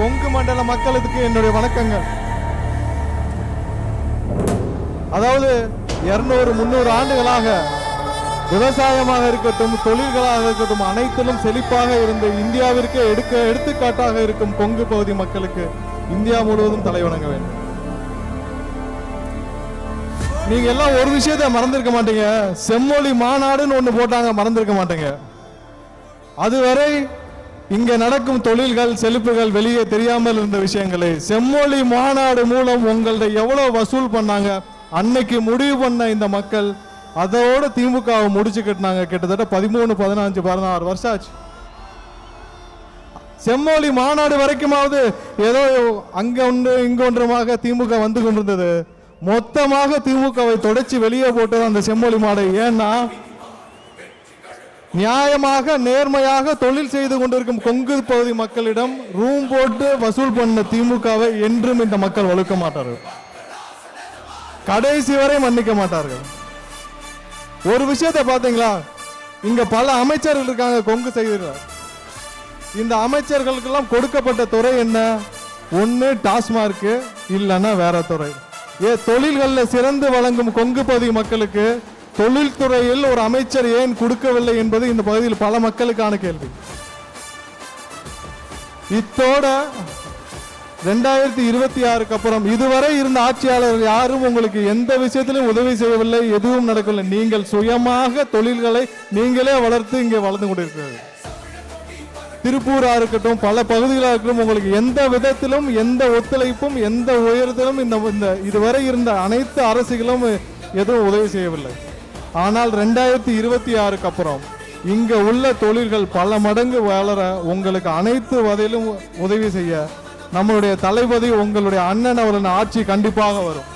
கொங்கு மண்டல மக்களுக்கு என்னுடைய வணக்கங்கள். அதாவது இருநூறு முந்நூறு ஆண்டுகளாக விவசாயமாக இருக்கட்டும் தொழில்களாக இருக்கட்டும் அனைத்திலும் செழிப்பாக இருந்த இந்தியாவிற்கு எடுக்க எடுத்துக்காட்டாக இருக்கும் கொங்கு பகுதி மக்களுக்கு இந்தியா முழுவதும் தலைவணங்க வேண்டும். நீங்க எல்லாம் ஒரு விஷயத்தை மறந்திருக்க மாட்டீங்க. செம்மொழி மாநாடுன்னு ஒண்ணு போட்டாங்க மறந்திருக்க மாட்டீங்க. அதுவரை இங்க நடக்கும் தொழில்கள் செழிப்புகள் வெளியே தெரியாமல் இருந்த விஷயங்களை. செம்மொழி மாநாடு மூலம் உங்கள்ட்ட எவ்வளவு வசூல் பண்ணாங்க? அன்னைக்கு முடிவு பண்ண இந்த மக்கள் அதோட திமுகவை முடிச்சுக்கிட்டாங்க கிட்டத்தட்ட பதிமூணு பதினஞ்சு பதினாறு வருஷம் ஆச்சு. செம்மொழி மாநாடு வரைக்குமாவது ஏதோ அங்க ஒன்று இங்க ஒன்றுமாக திமுக வந்து கொண்டிருந்தது. மொத்தமாக திமுகவை தொடச்சி வெளியே போட்டது அந்த செம்மொழி மாடை. ஏன்னா நியாயமாக நேர்மையாக தொழில் செய்து கொண்டிருக்கும் கொங்கு பகுதி மக்களிடம் ரூம் போட்டு வசூல் பண்ண திமுகவை என்றும் இந்த மக்கள் வலுக்க மாட்டார்கள். கடைசி வரை மன்னிக்க மாட்டார்கள். ஒரு விஷயத்தை பாத்தீங்களா இங்க பல அமைச்சர்கள் இருக்காங்க கொங்கு செய்கிறார் இந்த அமைச்சர்களுக்கெல்லாம் கொடுக்கப்பட்ட துறை என்ன? ஒன்று டாஸ்மார்க் இல்லைன்னா வேற துறை. ஏ தொழில்கள்ல சிறந்து வழங்கும் கொங்கு பகுதி மக்களுக்கு தொழில்துறையில் ஒரு அமைச்சர் ஏன் கொடுக்கவில்லை என்பது இந்த பகுதியில் பல மக்களுக்கான கேள்வி. இத்தோட ரெண்டாயிரத்தி இருபத்தி ஆறுக்கு அப்புறம் இதுவரை இருந்த ஆட்சியாளர்கள் யாரும் உங்களுக்கு எந்த விஷயத்திலும் உதவி செய்யவில்லை எதுவும் நடக்கவில்லை. நீங்கள் சுயமாக தொழில்களை நீங்களே வளர்த்து இங்கே வளர்ந்து கொண்டிருக்கிறது. திருப்பூரா இருக்கட்டும் பல பகுதிகளாக இருக்கட்டும் உங்களுக்கு எந்த விதத்திலும் எந்த ஒத்துழைப்பும் எந்த உயரத்திலும் இந்த இந்த இதுவரை இருந்த அனைத்து அரசுகளும் எதுவும் உதவி செய்யவில்லை. ஆனால் ரெண்டாயிரத்தி இருபத்தி ஆறுக்கு அப்புறம் இங்கே உள்ள தொழில்கள் பல மடங்கு வளர உங்களுக்கு அனைத்து வகையிலும் உதவி செய்ய நம்மளுடைய தளபதி உங்களுடைய அண்ணன் அவரின் ஆட்சி கண்டிப்பாக வரும்.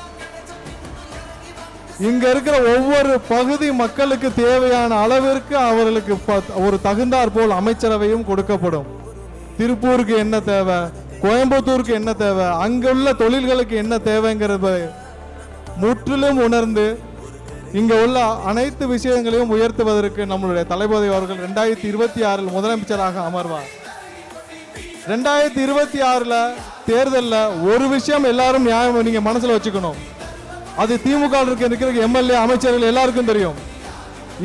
இங்க இருக்கிற ஒவ்வொரு பகுதி மக்களுக்கு தேவையான அளவிற்கு அவர்களுக்கு ஒரு தகுந்தார் போல் அமைச்சரவையும் கொடுக்கப்படும். திருப்பூருக்கு என்ன தேவை கோயம்புத்தூருக்கு என்ன தேவை அங்குள்ள தொழில்களுக்கு என்ன தேவைங்கிறத முற்றிலும் உணர்ந்து இங்கே உள்ள அனைத்து விஷயங்களையும் உயர்த்துவதற்கு நம்மளுடைய தளபதி அவர்கள் ரெண்டாயிரத்தி இருபத்தி ஆறில் முதலமைச்சராக அமர்வார். ரெண்டாயிரத்தி இருபத்தி ஆறில் தேர்தலில் ஒரு விஷயம் எல்லாரும் நியாயம் நீங்கள் மனசில் வச்சுக்கணும். அது திமுக இருக்கிற எம்எல்ஏ அமைச்சர்கள் எல்லாருக்கும் தெரியும்.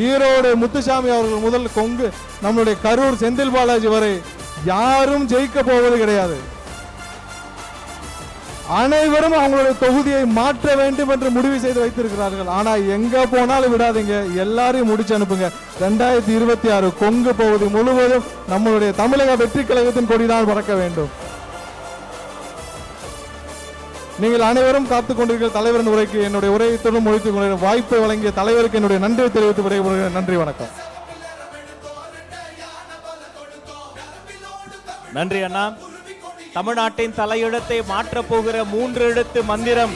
ஈரோடு முத்துசாமி அவர்கள் முதல் கொங்கு நம்மளுடைய கரூர் செந்தில் பாலாஜி வரை யாரும் ஜெயிக்க போவது கிடையாது. அனைவரும் அவங்களுடைய தொகுதியை மாற்ற வேண்டும் என்று முடிவு செய்து வைத்திருக்கிறார்கள். ஆனால் எங்க போனாலும் விடாதீங்க. எல்லாரையும் முடிச்சு அனுப்புங்க. ரெண்டாயிரத்தி இருபத்தி ஆறு கொங்கு பகுதி முழுவதும் நம்மளுடைய தமிழக வெற்றி கழகத்தின் கொடிதான் பறக்க வேண்டும். நீங்கள் அனைவரும் காத்துக் கொண்டிருக்கிற தலைவரின் உரைக்கு என்னுடைய உரையை தொடர்ந்து முடித்துக் கொள்ள வாய்ப்பை வழங்கிய தலைவருக்கு என்னுடைய நன்றி தெரிவித்து விடைபெறுகிறேன். நன்றி வணக்கம். நன்றி அண்ணா. தமிழ்நாட்டின் தலையெழுத்தை மாற்றப் போகிற மூன்று எழுத்து மந்திரம்.